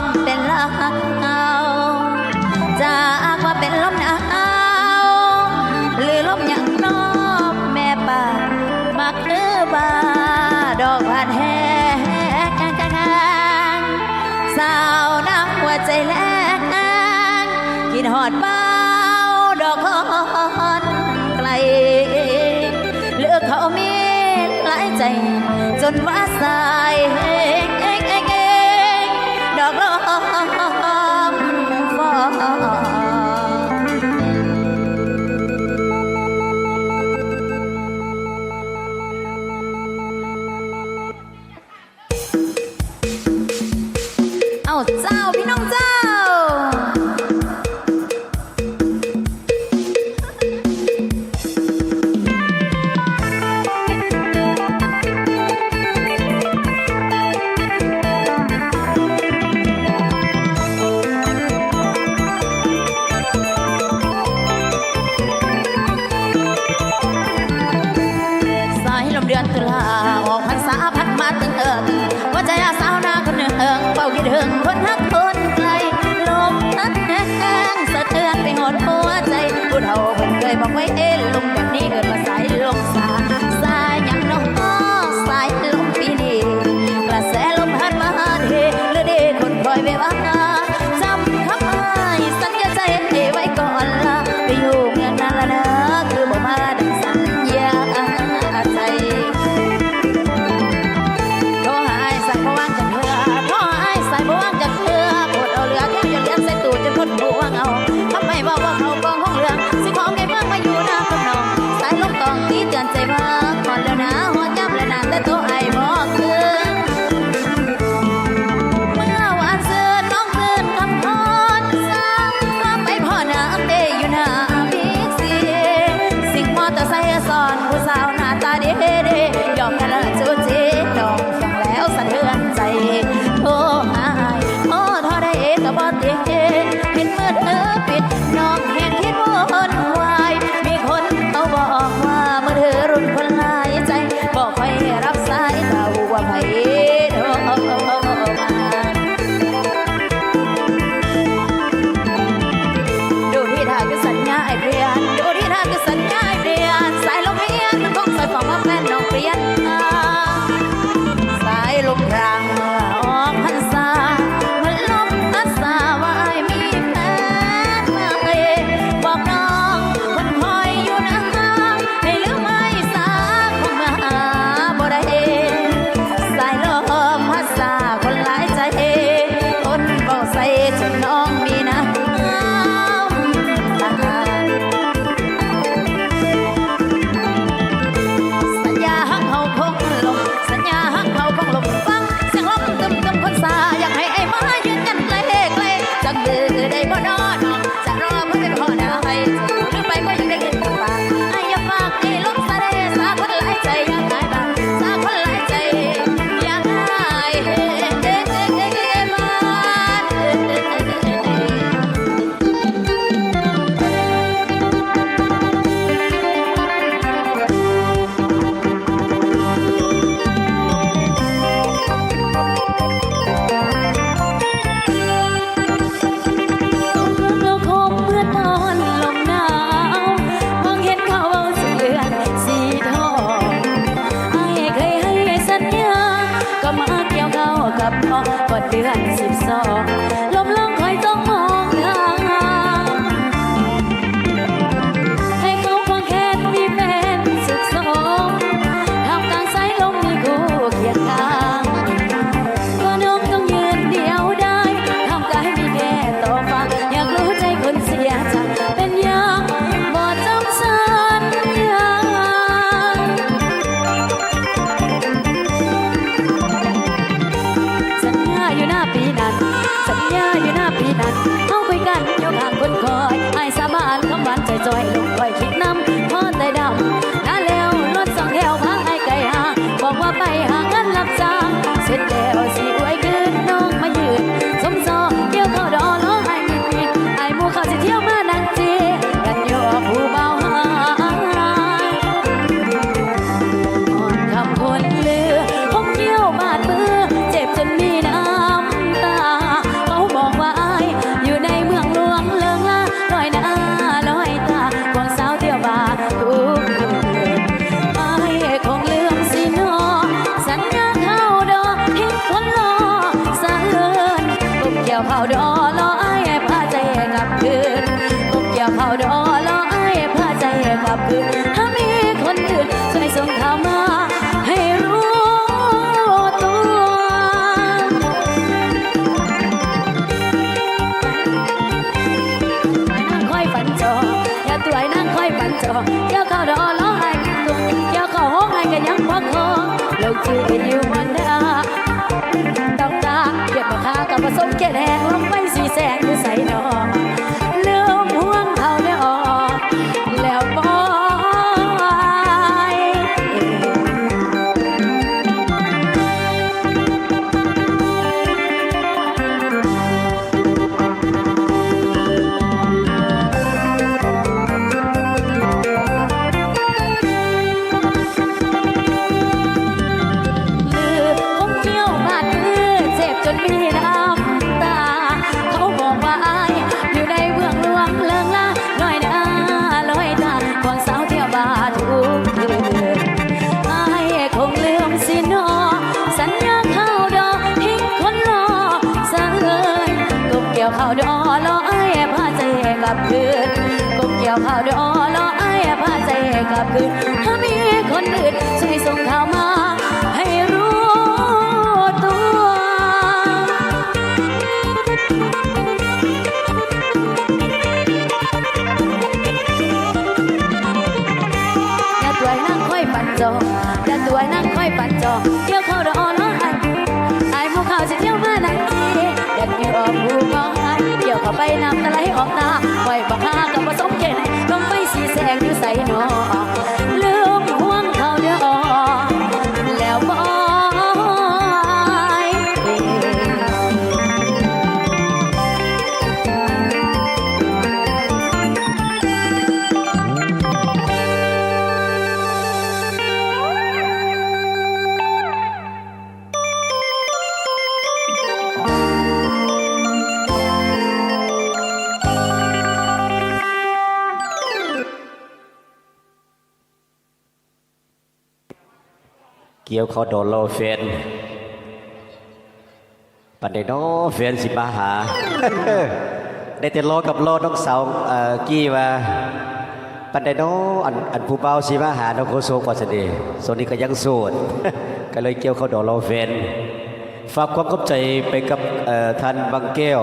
มเป็นลาวจากว่าเป็นลมหนาวหรือลมอย่างนอบแม่ป่ามาคือบาดอกบานแห้งสาวน้ำหัวใจแรงกินหอดเบ้าดอกฮอนไกลเลือกเขามีหลายใจจนว่าสาย up. ออยู่หน้าพี่นัน หน่อยนะ ลงจื กบเกี่ยวเข้าดอรอไอ้พาใจกลับคืนถ้ามีคนอื่นช่วยส่งข่าวมา เจียวเขาโดนโลเฟนปันเดโนเฟนสิมาหา ได้แต่รอกับรอน้องสาวเอ่อกี้ว่าปันเดโนอันอันผู้เบาสิมาหาน้องโคโซกว่าสดีส่วนนี้ก็ยังโสดก็เลยเกี่ยวเขาโดนโลเฟนฝากความเข้าใจไปกับท่านบางแก้ว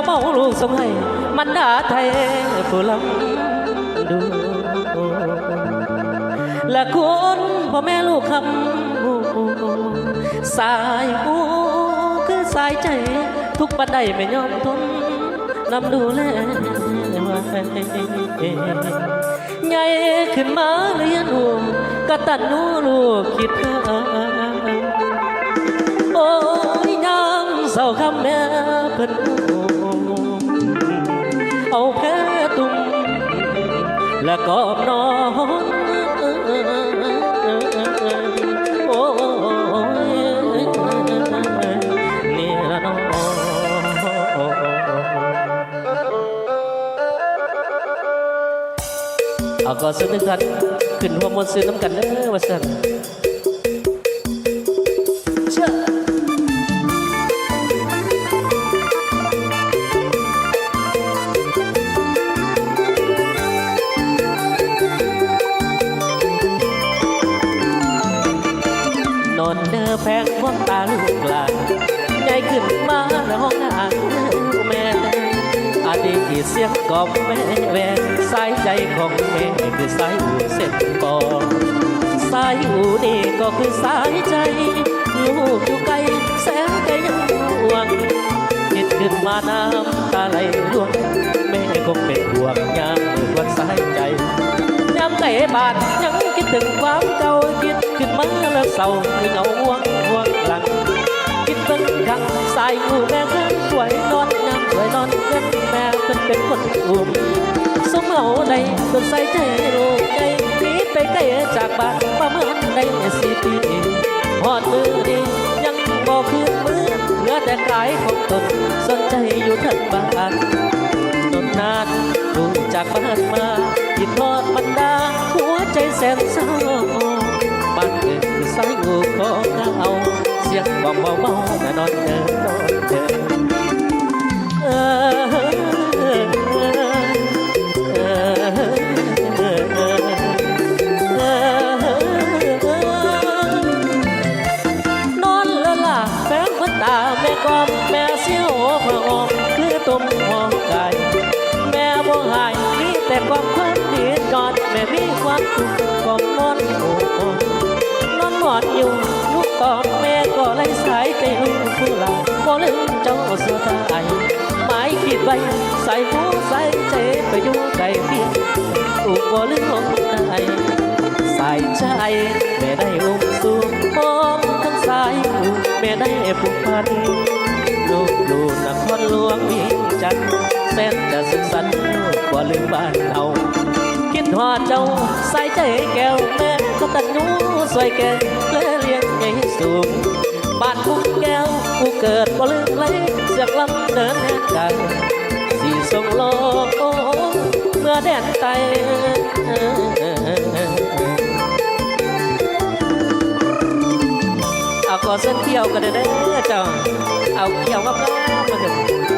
าเมาลูกสมัยมันด่าไทยผู้ลำดูและคนพ่อแม่ลูกคำสายหูคือสายใจ ทุกปันใดไม่ยอมทน นำดูแลไว้ใหญ่ขึ้นมาเรียนหูกตันนูลูกคิดถึงโอ้ยยังเศร้าคำแม่เพิ่นเอาแพ้ตุ่มและกอบนอน เอาก็ซื้อนึงกันขึ้นหัวมนซื้อน้ำกันเด้อว่าสั่นเชื่อนอนเด้อแพงความตาลูกหลานใหญ่ขึ้นมาแล้วห้องอ่าน เสียงกอมแม่แวนสายใจของแม่คือสายหูเส้นปองสายหูนี่ก็คือสายใจลูกอยู่ไกลแสนไกลยังห่วงคิดขึ้นมาน้ำตาไหลร่วงแม่คงเป็นห่วงยามวันสายใจยามเตะบาดยังคิดถึงความเก่าคิดขึ้นมาแล้วเศร้าคือเงาห่วงห่วงหลัง คิดเบิ่งขังสายหูแม่เพิ่นสวยนอนน้ำสวยนอนเงินแม่เพิ่นเป็นคนอุ้มสมเอาใดจนใส่ใจลูกใจหนีไปไกลจากบ้านประมาณได้สี่ปีหอดมือดียังบอกคืนมือเหลือแต่กายของตนสนใจอยู่ทั้งบ้านนนนานดูจากบ้านมาคิดทอดบรรดาหัวใจแสนเศร้าบ้านเกิดสายงูของเอา สียงกล่อมเบาๆแต่นอนเดินนอนเดินเออนอนละล่ะแฟงพันตาแม่กอมแม่เสียวพระอมคือตุ่มหอมกายแม่บ่หายมีแต่ความความดีจอดแม่มีความทุกข์ก็นอนโอ้นอนหมอนอยู่ กอดแม่ก็ไล่สายใจลูกผู้หลานบ่ลืมเจ้าเสือตายหมายคิดไว้ใส่หูใส่ใจไปอยู่ไกลพียงถูกบ่ลืมลงได้ใส่ใจแม่ได้อุ้มสูงมองทั้งสายแม่ได้ผูกพันลูกอยู่นครหลวงเวีจันทน์แสนจะสุขสันต์บ่ลืมบ้านเราคิดหอดเจ้าใส่ใจแก้วแม่ สวยแก่และเลี้ยงใหญ่สูงบ้านทุกแก้วกูเกิดบ่ลืมเลยเสียงลำเดินแห่งกันสีส่งโลกเมื่อแดนไตเอาก่อนเส้นเที่ยวกันเด้อเจ้าเอาเกี่ยวกับน้องมาเถอะ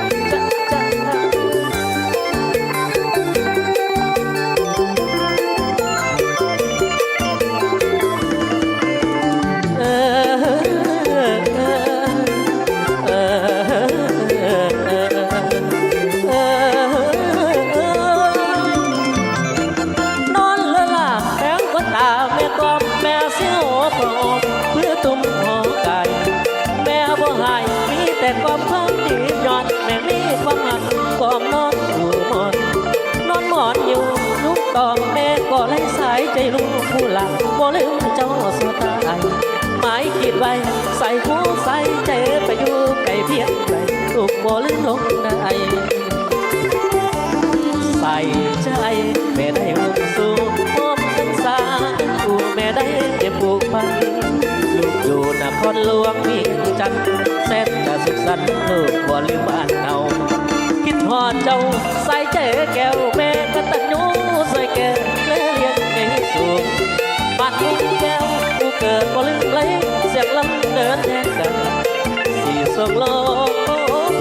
ม่มีความหันความนอนอยู่หมอน นอนหมอนอยู่ลูกตอมแม่ก็ไล่สายใจลูกผู้หลังบ่ลืมเจ้าสุตายหมายคิดไว้ใส่หูใส่ใจไปอยู่ไกลเพียงไรลูกบ่ลืมลงได้ใส่ใจแม่ได้มุ่งสู่พบกันสาผู้แม่ได้เก็บผูกพันลูกอยู่นครหลวงเวียงจันทน์แสนจะสุขสันต์ลูกบ่ลืม ส่งโลก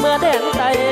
เมื่อแดนไตคอย